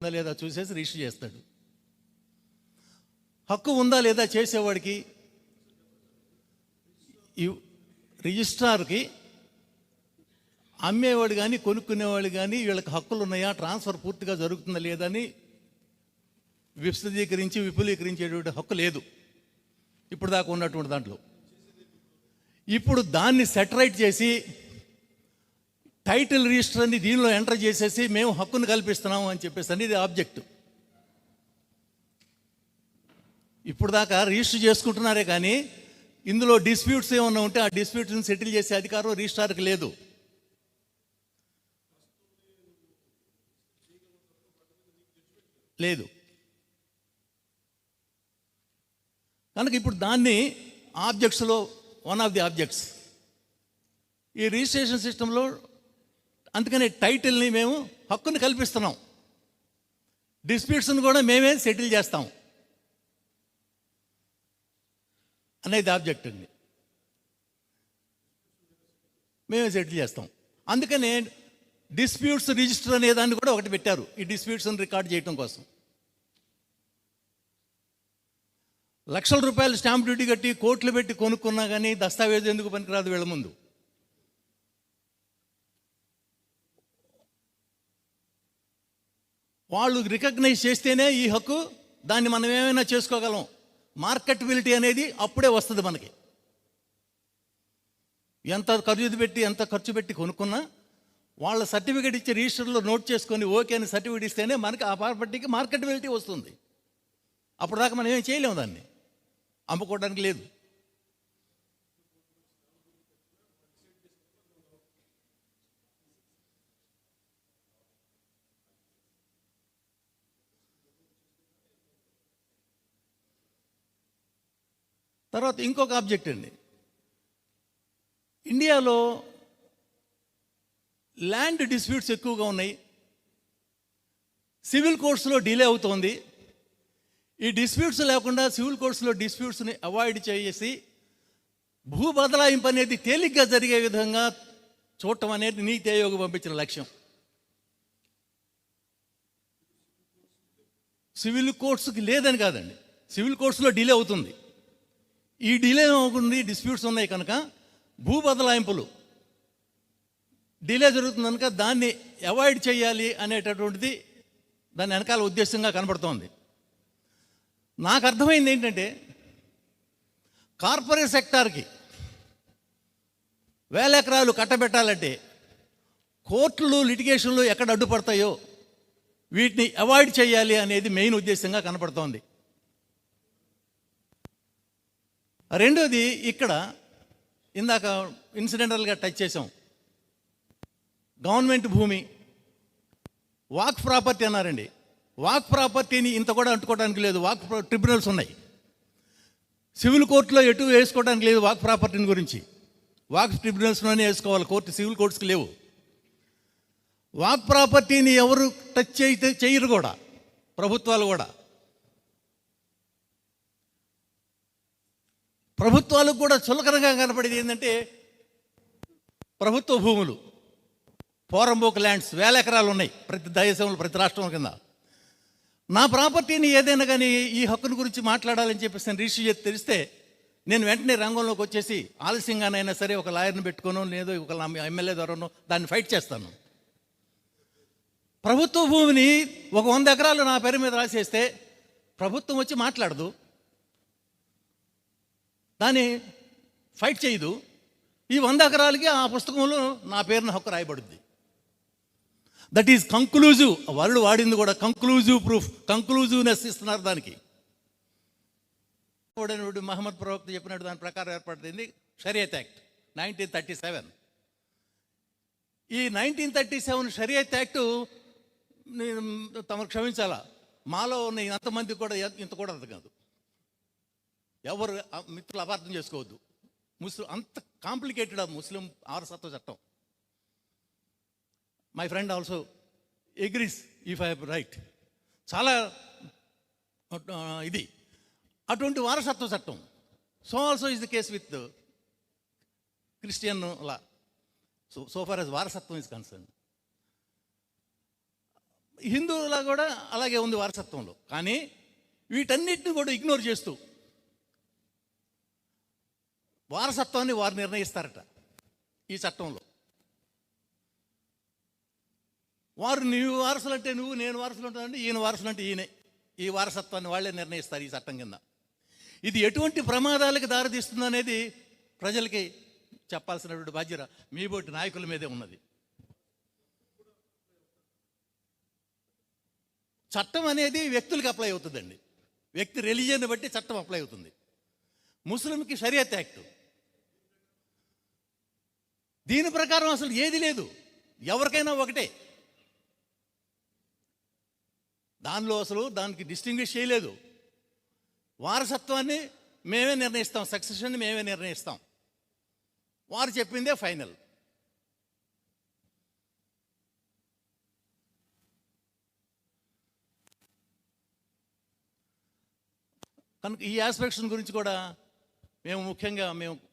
ఉందా లేదా చూసేసి రిజిస్టర్ చేస్తాడు. హక్కు ఉందా లేదా చేసేవాడికి? రిజిస్ట్రార్కి అమ్మేవాడు కానీ కొనుక్కునేవాడు కానీ వీళ్ళకి హక్కులు ఉన్నాయా? ట్రాన్స్ఫర్ పూర్తిగా జరుగుతుందా లేదా అని విశదీకరించి విపులీకరించేటువంటి హక్కు లేదు. ఇప్పుడు దాకా ఉన్నటువంటి దాంట్లో. ఇప్పుడు దాన్ని సెటరైట్ చేసి టైటిల్ రిజిస్టర్ అని దీనిలో ఎంటర్ చేసేసి మేము హక్కును కల్పిస్తున్నాము అని చెప్పేసి అనేది ఆబ్జెక్ట్. ఇప్పుడు దాకా రిజిస్టర్ చేసుకుంటున్నారే కానీ ఇందులో డిస్ప్యూట్స్ ఏమన్నా ఉంటే ఆ డిస్ప్యూట్స్ని సెటిల్ చేసే అధికారం రిజిస్ట్రార్కి లేదు. లేదు. కనుక ఇప్పుడు దాన్ని ఆబ్జెక్ట్స్లో వన్ ఆఫ్ ది ఆబ్జెక్ట్స్ ఈ రిజిస్ట్రేషన్ సిస్టంలో అందుకనే టైటిల్ని మేము హక్కుని కల్పిస్తున్నాం. డిస్ప్యూట్స్ని కూడా మేమే సెటిల్ చేస్తాం. అనేది ఆబ్జెక్ట్ అండి. మేమే సెటిల్ చేస్తాం. అందుకనే డిస్ప్యూట్స్ రిజిస్టర్ అనే దాన్ని కూడా ఒకటి పెట్టారు. ఈ డిస్ప్యూట్స్ని రికార్డ్ చేయడం కోసం. లక్షల రూపాయలు స్టాంప్ డ్యూటీ కట్టి కోట్లు పెట్టి కొనుక్కున్నా కానీ దస్తావేజు ఎందుకు పనికిరాదు వీళ్ళ ముందు? వాళ్ళు రికగ్నైజ్ చేస్తేనే ఈ హక్కు దాన్ని మనం ఏమైనా చేసుకోగలం. మార్కెటబిలిటీ అనేది అప్పుడే వస్తుంది మనకి. ఎంత ఖర్చు పెట్టి ఎంత ఖర్చు పెట్టి కొనుక్కున్నా వాళ్ళ సర్టిఫికేట్ ఇచ్చి రిజిస్టర్లో నోట్ చేసుకొని ఓకే అని సర్టిఫికేట్ ఇస్తేనే మనకి ఆ ప్రాపర్టీకి మార్కెటబిలిటీ వస్తుంది. అప్పుడు దాకా మనం ఏం చేయలేము దాన్ని. అమ్ముకోవడానికి లేదు. తర్వాత ఇంకొక ఆబ్జెక్ట్ అండి. ఇండియాలో ల్యాండ్ డిస్ప్యూట్స్ ఎక్కువగా ఉన్నాయి. సివిల్ కోర్ట్స్లో డిలే అవుతోంది. ఈ డిస్ప్యూట్స్ లేకుండా సివిల్ కోర్ట్స్లో డిస్ప్యూట్స్ని అవాయిడ్ చేసి భూ బదలాయింపు అనేది తేలిగ్గా జరిగే విధంగా చూడటం అనేది నీతి ఆయోగ్ పంపించిన లక్ష్యం. సివిల్ కోర్ట్స్కి లేదని కాదండి. సివిల్ కోర్ట్స్లో డిలే అవుతుంది. ఈ డిలే అవుతుంది డిస్ప్యూట్స్ ఉన్నాయి కనుక భూ బదలాయింపులు. డిలే జరుగుతుంది కనుక దాన్ని అవాయిడ్ చేయాలి అనేటటువంటిది దాని వెనకాల ఉద్దేశంగా కనబడుతోంది. నాకు అర్థమైంది ఏంటంటే కార్పొరేట్ సెక్టార్కి వేల ఎకరాలు కట్టబెట్టాలంటే కోర్టులు లిటిగేషన్లు ఎక్కడ అడ్డుపడతాయో వీటిని అవాయిడ్ చేయాలి అనేది మెయిన్ ఉద్దేశంగా కనపడుతోంది. రెండోది ఇక్కడ ఇందాక ఇన్సిడెంటల్గా టచ్ చేసాం గవర్నమెంట్ భూమి. వాక్ ప్రాపర్టీ అన్నారండి. వాక్ ప్రాపర్టీని ఇంత కూడా అంటుకోవడానికి లేదు. వాక్ ట్రిబ్యునల్స్ ఉన్నాయి. సివిల్ కోర్టులో ఎటు వేసుకోవడానికి లేదు వాక్ ప్రాపర్టీని గురించి. వాక్ ట్రిబ్యునల్స్లోనే వేసుకోవాలి. కోర్టు సివిల్ కోర్ట్స్కి లేవు. వాక్ ప్రాపర్టీని ఎవరు టచ్ చేయితే చేయరు కూడా. ప్రభుత్వాలు కూడా. ప్రభుత్వాలకు కూడా చులకనగా కనపడేది ఏంటంటే ప్రభుత్వ భూములు పోరంబోక్ ల్యాండ్స్ వేల ఎకరాలు ఉన్నాయి ప్రతి దేశంలో ప్రతి రాష్ట్రం కింద. నా ప్రాపర్టీని ఏదైనా కానీ ఈ హక్కుని గురించి మాట్లాడాలని చెప్పేసి నేను రిష్యూ చేసి తెలిస్తే నేను వెంటనే రంగంలోకి వచ్చేసి ఆలస్యంగానైనా సరే ఒక లాయర్ని పెట్టుకోను లేదో ఒక ఎమ్మెల్యే ద్వారానో దాన్ని ఫైట్ చేస్తాను. ప్రభుత్వ భూమిని ఒక వంద ఎకరాలు నా పేరు మీద రాసేస్తే ప్రభుత్వం వచ్చి మాట్లాడదు. దాన్ని ఫైట్ చేయదు. ఈ వంద ఎకరాలకి ఆ పుస్తకంలో నా పేరున హక్కు రాయబడుద్ది. దట్ ఈజ్ కంక్లూజివ్ వరుడు వాడింది కూడా కంక్లూజివ్ ప్రూఫ్ కంక్లూజివ్నెస్ ఇస్తున్నారు దానికి. మహమ్మద్ ప్రవక్త చెప్పినట్టు దాని ప్రకారం ఏర్పడుతుంది షరియత్ యాక్ట్ నైన్టీన్ థర్టీ సెవెన్ ఈ నైన్టీన్ థర్టీ సెవెన్ షరియత్ యాక్ట్ నేను తమరు క్షమించాలా? మాలో ఉన్న ఇంతమంది కూడా ఇంత కూడా అర్థం కాదు. ఎవరు మిత్రులు అపార్థం చేసుకోవద్దు. ముస్లిం అంత కాంప్లికేటెడ్ ఆ ముస్లిం ఆరసత్వ చట్టం. My friend also agrees if I right చాలా ఇది. అటువంటి వారసత్వ చట్టం. So also is the case with Christian law so so far వారసత్వం ఇస్ కన్సర్న్ హిందువులా కూడా అలాగే ఉంది వారసత్వంలో. కానీ వీటన్నిటిని కూడా ఇగ్నోర్ చేస్తూ వారసత్వాన్ని వారు నిర్ణయిస్తారట ఈ చట్టంలో. వారు నీవు వారసులు అంటే నువ్వు నేను వారసులు ఉంటానంటే ఈయన వారసులు అంటే ఈయనే. ఈ వారసత్వాన్ని వాళ్ళే నిర్ణయిస్తారు ఈ చట్టం కింద. ఇది ఎటువంటి ప్రమాదాలకు దారితీస్తుంది అనేది ప్రజలకి చెప్పాల్సినటువంటి బాధ్యత మీ బోటి నాయకుల మీదే ఉన్నది. చట్టం అనేది వ్యక్తులకు అప్లై అవుతుందండి. వ్యక్తి రిలీజియన్ బట్టి చట్టం అప్లై అవుతుంది. ముస్లింకి షరియత్ యాక్ట్. దీని ప్రకారం అసలు ఏది లేదు. ఎవరికైనా ఒకటే. దానిలో అసలు దానికి డిస్టింగ్విష్ చేయలేదు. వారసత్వాన్ని మేమే నిర్ణయిస్తాం. సక్సెషన్ని మేమే నిర్ణయిస్తాం. వారు చెప్పిందే ఫైనల్. కనుక ఈ ఆస్పెక్ట్స్ గురించి కూడా మేము ముఖ్యంగా మేము